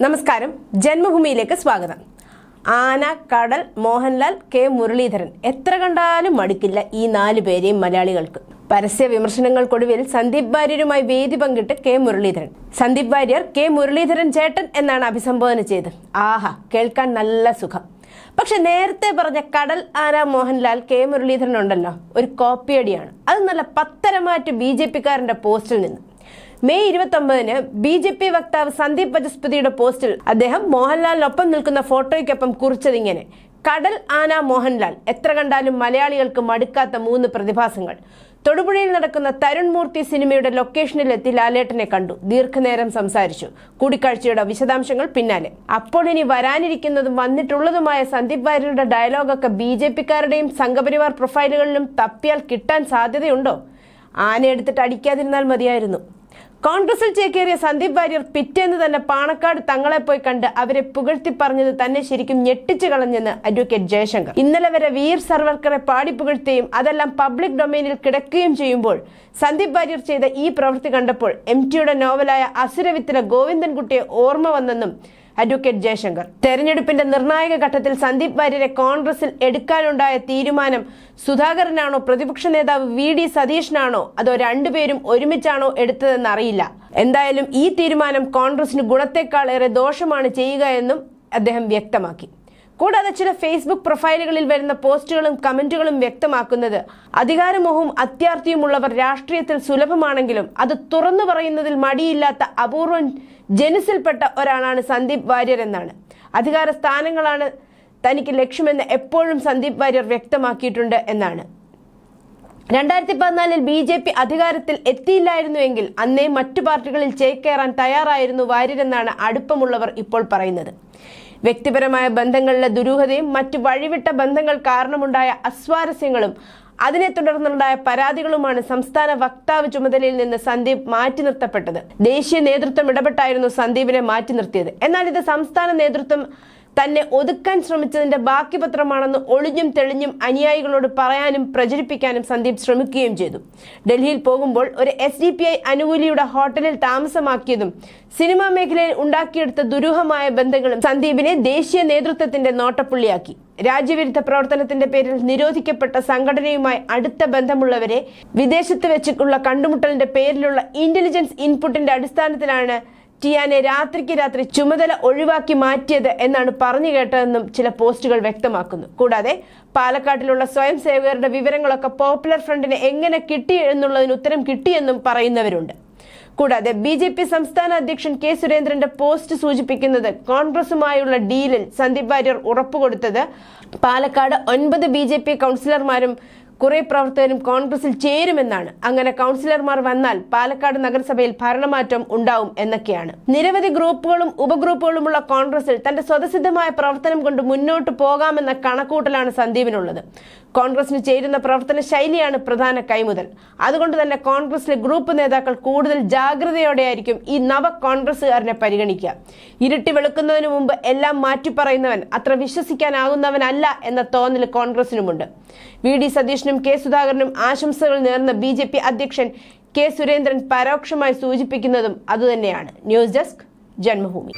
നമസ്കാരം. ജന്മഭൂമിയിലേക്ക് സ്വാഗതം. ആന കടൽ മോഹൻലാൽ കെ മുരളീധരൻ. എത്ര കണ്ടാലും മടുക്കില്ല ഈ നാലു പേരെയും മലയാളികൾക്ക്. പരസ്യ വിമർശനങ്ങൾക്കൊടുവിൽ സന്ദീപ് വാര്യരുമായി വേദി പങ്കിട്ട് കെ മുരളീധരൻ. സന്ദീപ് വാര്യർ കെ മുരളീധരൻ ചേട്ടൻ എന്നാണ് അഭിസംബോധന ചെയ്ത് ആഹാ കേൾക്കാൻ നല്ല സുഖം. പക്ഷെ നേരത്തെ പറഞ്ഞ കടൽ ആന മോഹൻലാൽ കെ മുരളീധരൻ ഉണ്ടല്ലോ. ഒരു കോപ്പിയടിയാണ്. അത് നല്ല പത്തരമാറ്റ് ബി ജെ പിക്കാരന്റെ പോസ്റ്റിൽ നിന്ന്. മെയ് ഇരുപത്തൊമ്പതിന് ബി ജെ പി വക്താവ് സന്ദീപ് വചസ്പതിയുടെ പോസ്റ്റിൽ അദ്ദേഹം മോഹൻലാലിനൊപ്പം നിൽക്കുന്ന ഫോട്ടോയ്ക്കൊപ്പം കുറിച്ചതിങ്ങനെ കടൽ ആന മോഹൻലാൽ എത്ര കണ്ടാലും മലയാളികൾക്ക് മടുക്കാത്ത മൂന്ന് പ്രതിഭാസങ്ങൾ. തൊടുപുഴയിൽ നടക്കുന്ന തരുൺ മൂർത്തി സിനിമയുടെ ലൊക്കേഷനിലെത്തി ലാലേട്ടനെ കണ്ടു. ദീർഘനേരം സംസാരിച്ചു. കൂടിക്കാഴ്ചയുടെ വിശദാംശങ്ങൾ പിന്നാലെ. അപ്പോൾ ഇനി വരാനിരിക്കുന്നതും വന്നിട്ടുള്ളതുമായ സന്ദീപ് വാര്യരുടെ ഡയലോഗൊക്കെ ബി ജെ പിക്കാരുടെയും സംഘപരിവാർ പ്രൊഫൈലുകളിലും തപ്പിയാൽ കിട്ടാൻ സാധ്യതയുണ്ടോ? ആന എടുത്തിട്ട് അടിക്കാതിരുന്നാൽ മതിയായിരുന്നു. കോൺഗ്രസിൽ ചേക്കേറിയ സന്ദീപ് വാര്യർ പിറ്റേന്ന് തന്നെ പാണക്കാട് തങ്ങളെ പോയി കണ്ട് അവരെ പുകഴ്ത്തി പറഞ്ഞത് തന്നെ ശരിക്കും ഞെട്ടിച്ചു കളഞ്ഞെന്ന് അഡ്വക്കേറ്റ് ജയശങ്കർ. ഇന്നലെ വരെ വീർ സർവർക്കറെ പാടി പുകഴ്ത്തുകയും അതെല്ലാം പബ്ലിക് ഡൊമൈനിൽ കിടക്കുകയും ചെയ്യുമ്പോൾ സന്ദീപ് വാര്യർ ചെയ്ത ഈ പ്രവൃത്തി കണ്ടപ്പോൾ എം ടിയുടെ നോവലായ അസുരവിത്തിലെ ഗോവിന്ദൻകുട്ടിയെ ഓർമ്മ വന്നെന്നും അഡ്വക്കേറ്റ് ജയശങ്കർ. തെരഞ്ഞെടുപ്പിന്റെ നിർണായക ഘട്ടത്തിൽ സന്ദീപ് വാര്യരെ കോൺഗ്രസിൽ എടുക്കാനുണ്ടായ തീരുമാനം സുധാകരനാണോ പ്രതിപക്ഷ നേതാവ് വി ഡി സതീഷിനാണോ അതോ രണ്ടുപേരും ഒരുമിച്ചാണോ എടുത്തതെന്ന് അറിയില്ല എന്തായാലും ഈ തീരുമാനം കോൺഗ്രസിന് ഗുണത്തെക്കാൾ ഏറെ ദോഷമാണ് ചെയ്യുക എന്നും അദ്ദേഹം വ്യക്തമാക്കി. കൂടാതെ ചില ഫേസ്ബുക്ക് പ്രൊഫൈലുകളിൽ വരുന്ന പോസ്റ്റുകളും കമന്റുകളും വ്യക്തമാക്കുന്നത് അധികാരമോഹവും അത്യാർത്ഥിയുമുള്ളവർ രാഷ്ട്രീയത്തിൽ സുലഭമാണെങ്കിലും അത് തുറന്നു പറയുന്നതിൽ മടിയില്ലാത്ത അപൂർവം ജനുസിൽപ്പെട്ട ഒരാളാണ് സന്ദീപ് വാര്യർ എന്നാണ്. അധികാര സ്ഥാനങ്ങളാണ് തനിക്ക് ലക്ഷ്യമെന്ന് എപ്പോഴും സന്ദീപ് വാര്യർ വ്യക്തമാക്കിയിട്ടുണ്ട് എന്നാണ്. രണ്ടായിരത്തി പതിനാലിൽ ബി ജെ പി അധികാരത്തിൽ എത്തിയില്ലായിരുന്നുവെങ്കിൽ അന്നേ മറ്റു പാർട്ടികളിൽ ചേക്കേറാൻ തയ്യാറായിരുന്നു വാര്യരെന്നാണ് അടുപ്പമുള്ളവർ ഇപ്പോൾ പറയുന്നത്. വ്യക്തിപരമായ ബന്ധങ്ങളിലെ ദുരൂഹതയും മറ്റു വഴിവിട്ട ബന്ധങ്ങൾ കാരണമുണ്ടായ അസ്വാരസ്യങ്ങളും അതിനെ തുടർന്നുണ്ടായ പരാതികളുമാണ് സംസ്ഥാന വക്താവ് ചുമതലയിൽ നിന്ന് സന്ദീപ് മാറ്റി നിർത്തപ്പെട്ടത്. ദേശീയ നേതൃത്വം ഇടപെട്ടായിരുന്നു സന്ദീപിനെ മാറ്റി നിർത്തിയത്. എന്നാൽ ഇത് സംസ്ഥാന നേതൃത്വം തന്നെ ഒതുക്കാൻ ശ്രമിച്ചതിന്റെ ബാക്കി പത്രമാണെന്ന് ഒളിഞ്ഞും തെളിഞ്ഞും അനുയായികളോട് പറയാനും പ്രചരിപ്പിക്കാനും സന്ദീപ് ശ്രമിക്കുകയും ചെയ്തു. ഡൽഹിയിൽ പോകുമ്പോൾ ഒരു എസ് ഡി പി ഐ അനുകൂലിയുടെ ഹോട്ടലിൽ താമസമാക്കിയതും സിനിമാ മേഖലയിൽ ഉണ്ടാക്കിയെടുത്ത ദുരൂഹമായ ബന്ധങ്ങളും സന്ദീപിനെ ദേശീയ നേതൃത്വത്തിന്റെ നോട്ടപ്പുള്ളിയാക്കി. രാജ്യവിരുദ്ധ പ്രവർത്തനത്തിന്റെ പേരിൽ നിരോധിക്കപ്പെട്ട സംഘടനയുമായി അടുത്ത ബന്ധമുള്ളവരെ വിദേശത്ത് വെച്ചിട്ടുള്ള കണ്ടുമുട്ടലിന്റെ പേരിലുള്ള ഇന്റലിജൻസ് ഇൻപുട്ടിന്റെ അടിസ്ഥാനത്തിലാണ് ടിയാനെ രാത്രിക്ക് രാത്രി ചുമതല ഒഴിവാക്കി മാറ്റിയത് എന്നാണ് പറഞ്ഞു കേട്ടതെന്നും ചില പോസ്റ്റുകൾ വ്യക്തമാക്കുന്നു. കൂടാതെ പാലക്കാട്ടിലുള്ള സ്വയം സേവകരുടെ വിവരങ്ങളൊക്കെ പോപ്പുലർ ഫ്രണ്ടിന് എങ്ങനെ കിട്ടി എന്നുള്ളതിന് ഉത്തരം കിട്ടിയെന്നും പറയുന്നവരുണ്ട്. കൂടാതെ ബി ജെ പി സംസ്ഥാന അധ്യക്ഷൻ കെ സുരേന്ദ്രന്റെ പോസ്റ്റ് സൂചിപ്പിക്കുന്നത് കോൺഗ്രസുമായുള്ള ഡീലിൽ സന്ദീപ് വാര്യർ ഉറപ്പുകൊടുത്തത് പാലക്കാട് ഒൻപത് ബി ജെ പി കൗൺസിലർമാരും കുറെ പ്രവർത്തകരും കോൺഗ്രസിൽ ചേരുമെന്നാണ്. അങ്ങനെ കൗൺസിലർമാർ വന്നാൽ പാലക്കാട് നഗരസഭയിൽ ഭരണമാറ്റം ഉണ്ടാവും എന്നൊക്കെയാണ്. നിരവധി ഗ്രൂപ്പുകളും ഉപഗ്രൂപ്പുകളുമുള്ള കോൺഗ്രസിൽ തന്റെ സ്വതസിദ്ധമായ പ്രവർത്തനം കൊണ്ട് മുന്നോട്ട് പോകാമെന്ന കണക്കൂട്ടലാണ് സന്ദീപിനുള്ളത്. കോൺഗ്രസിന് ചേരുന്ന പ്രവർത്തന ശൈലിയാണ് പ്രധാന കൈമുതൽ. അതുകൊണ്ട് തന്നെ കോൺഗ്രസിലെ ഗ്രൂപ്പ് നേതാക്കൾ കൂടുതൽ ജാഗ്രതയോടെയായിരിക്കും ഈ നവ കോൺഗ്രസുകാരനെ പരിഗണിക്കുക. ഇരുട്ടി വെളുക്കുന്നതിന് മുമ്പ് എല്ലാം മാറ്റിപ്പറയുന്നവൻ അത്ര വിശ്വസിക്കാനാകുന്നവനല്ല എന്ന തോന്നൽ കോൺഗ്രസിനുമുണ്ട്. വി. ഡി. സതീഷിനും കെ സുധാകരനും ആശംസകൾ നേർന്ന ബി ജെ പി അധ്യക്ഷൻ കെ സുരേന്ദ്രൻ പരോക്ഷമായി സൂചിപ്പിക്കുന്നതും അതുതന്നെയാണ്. News desk Janmabhumi.